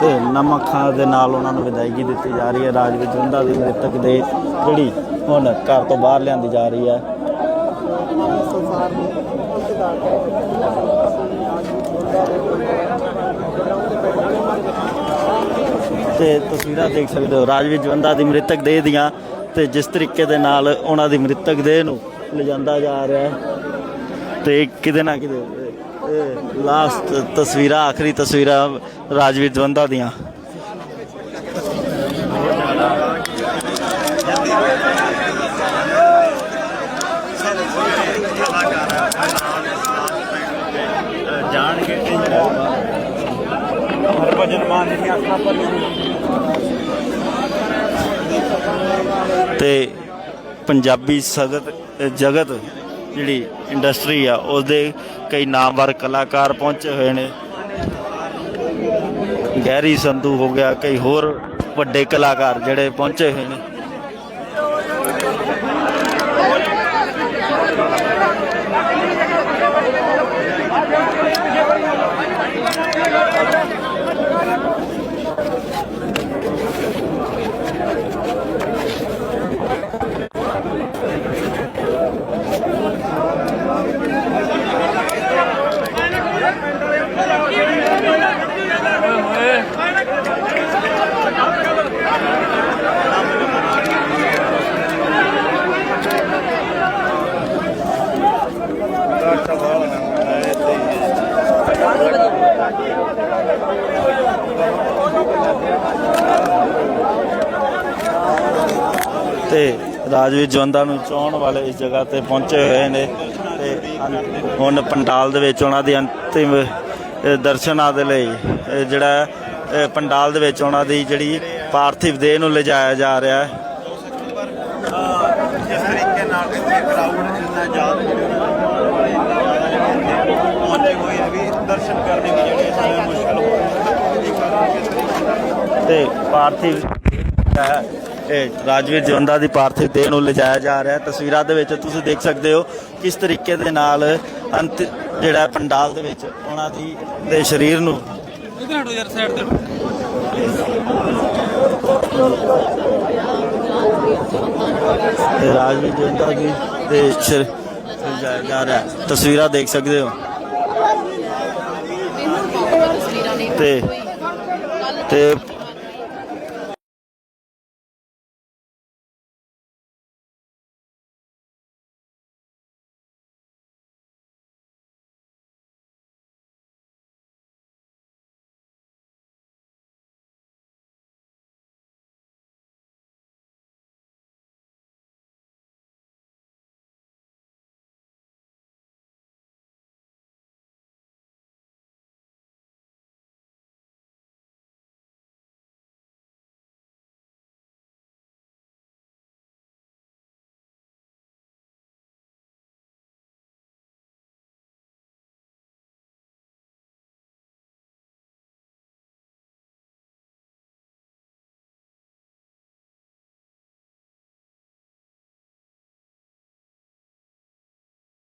ਤੇ ਨਮਕ ਖਾਣ ਦੇ ਨਾਲ ਉਹਨਾਂ ਨੂੰ ਵਿਦਾਇਗੀ ਦਿੱਤੀ ਜਾ ਰਹੀ ਹੈ। ਰਾਜ ਵਿੱਚ ਉਹਨਾਂ ਦੀ ਮ੍ਰਿਤਕ ਦੇ ਜਿਹੜੀ ਹੁਣ ਘਰ ਤੋਂ ਬਾਹਰ ਲਿਆਂਦੀ ਜਾ ਰਹੀ ਹੈ। ਸੰਸਾਰ ਤੇ ਤਸਵੀਰਾਂ ਦੇਖ ਸਕਦੇ ਹੋ। ਰਾਜਵੀਰ ਜਵੰਦਾ ਦੀ ਮ੍ਰਿਤਕ ਦੇਹ ਦੀਆਂ ਤੇ ਜਿਸ ਤਰੀਕੇ ਦੇ ਨਾਲ ਉਹਨਾਂ ਦੀ ਮ੍ਰਿਤਕ ਦੇਹ ਨੂੰ ਲਿਜਾਂਦਾ ਜਾ ਰਿਹਾ ਹੈ। ਤੇ ਕਿਤੇ ਨਾ ਕਿਤੇ ਲਾਸਟ ਤਸਵੀਰਾਂ, ਆਖਰੀ ਤਸਵੀਰਾਂ ਰਾਜਵੀਰ ਜਵੰਦਾ ਦੀਆਂ। ਜਾਣਗੇ ਹਰਭਜਨ ਮਾਨ ਦੀ ਆਸਨਾ ਪਰ ਤੇ ਪੰਜਾਬੀ ਸਗਤ, ਜਗਤ ਜਿਹੜੀ ਇੰਡਸਟਰੀ ਆ ਉਸ ਦੇ ਕਈ ਨਾਮਵਰ ਕਲਾਕਾਰ ਪਹੁੰਚੇ ਹੋਏ ਨੇ। ਗਹਿਰੀ ਸੰਧੂ ਹੋ ਗਿਆ, ਕਈ ਹੋਰ ਵੱਡੇ ਕਲਾਕਾਰ ਜਿਹੜੇ ਪਹੁੰਚੇ ਹੋਏ ਨੇ। ਤੇ ਰਾਜਵੀਰ ਜਵੰਦਾਂ ਨੂੰ ਚਾਹਣ ਵਾਲੇ ਇਸ ਜਗ੍ਹਾ ਤੇ ਪਹੁੰਚੇ ਹੋਏ ਨੇ ਤੇ ਹੁਣ ਪੰਡਾਲ ਦੇ ਵਿੱਚ ਉਹਨਾਂ ਦੀ ਅੰਤਿਮ ਦਰਸ਼ਨਾਂ ਦੇ ਲਈ ਜਿਹੜਾ ਪੰਡਾਲ ਦੇ ਵਿੱਚ ਉਹਨਾਂ ਦੀ ਜਿਹੜੀ ਪਾਰਥਿਵ ਦੇਹ ਨੂੰ ਲਿਜਾਇਆ ਜਾ ਰਿਹਾ ਹੈ। ਜਿਸ ਤਰੀਕੇ ਨਾਲ ਇੱਥੇ ਕਰਾਊਡ ਇੰਨਾ ਜ਼ਿਆਦਾ ਪਹੁੰਚੇ ਹੋਏ ਆ ਵੀ ਦਰਸ਼ਨ ਕਰਨੇ ਵੀ ਜਿਹੜੇ ਇਸ ਮੁਸ਼ਕਲ ਹੋ ਰਹੇ ਤੇ ਪਾਰਥਿਵ ਹੈ। ਇਹ ਰਾਜਵੀਰ ਜਵੰਦਾ ਦੀ ਪਾਰਥਿਵ ਦੇਹ ਨੂੰ ਲਿਜਾਇਆ ਜਾ ਰਿਹਾ ਹੈ। ਤਸਵੀਰਾਂ ਦੇ ਵਿੱਚ ਤੁਸੀਂ ਦੇਖ ਸਕਦੇ ਹੋ ਕਿਸ ਤਰੀਕੇ ਦੇ ਨਾਲ ਅੰਤ ਜਿਹੜਾ ਪੰਡਾਲ ਦੇ ਵਿੱਚ ਉਹਨਾਂ ਦੀ ਦੇ ਸਰੀਰ ਨੂੰ ਤੇ ਰਾਜਵੀਰ ਜਵੰਦਾ ਦੀ ਦੇ ਸਿਰ ਲਿਜਾਇਆ ਜਾ ਰਿਹਾ। ਤਸਵੀਰਾਂ ਦੇਖ ਸਕਦੇ ਹੋ। ਤੇ ਤੇ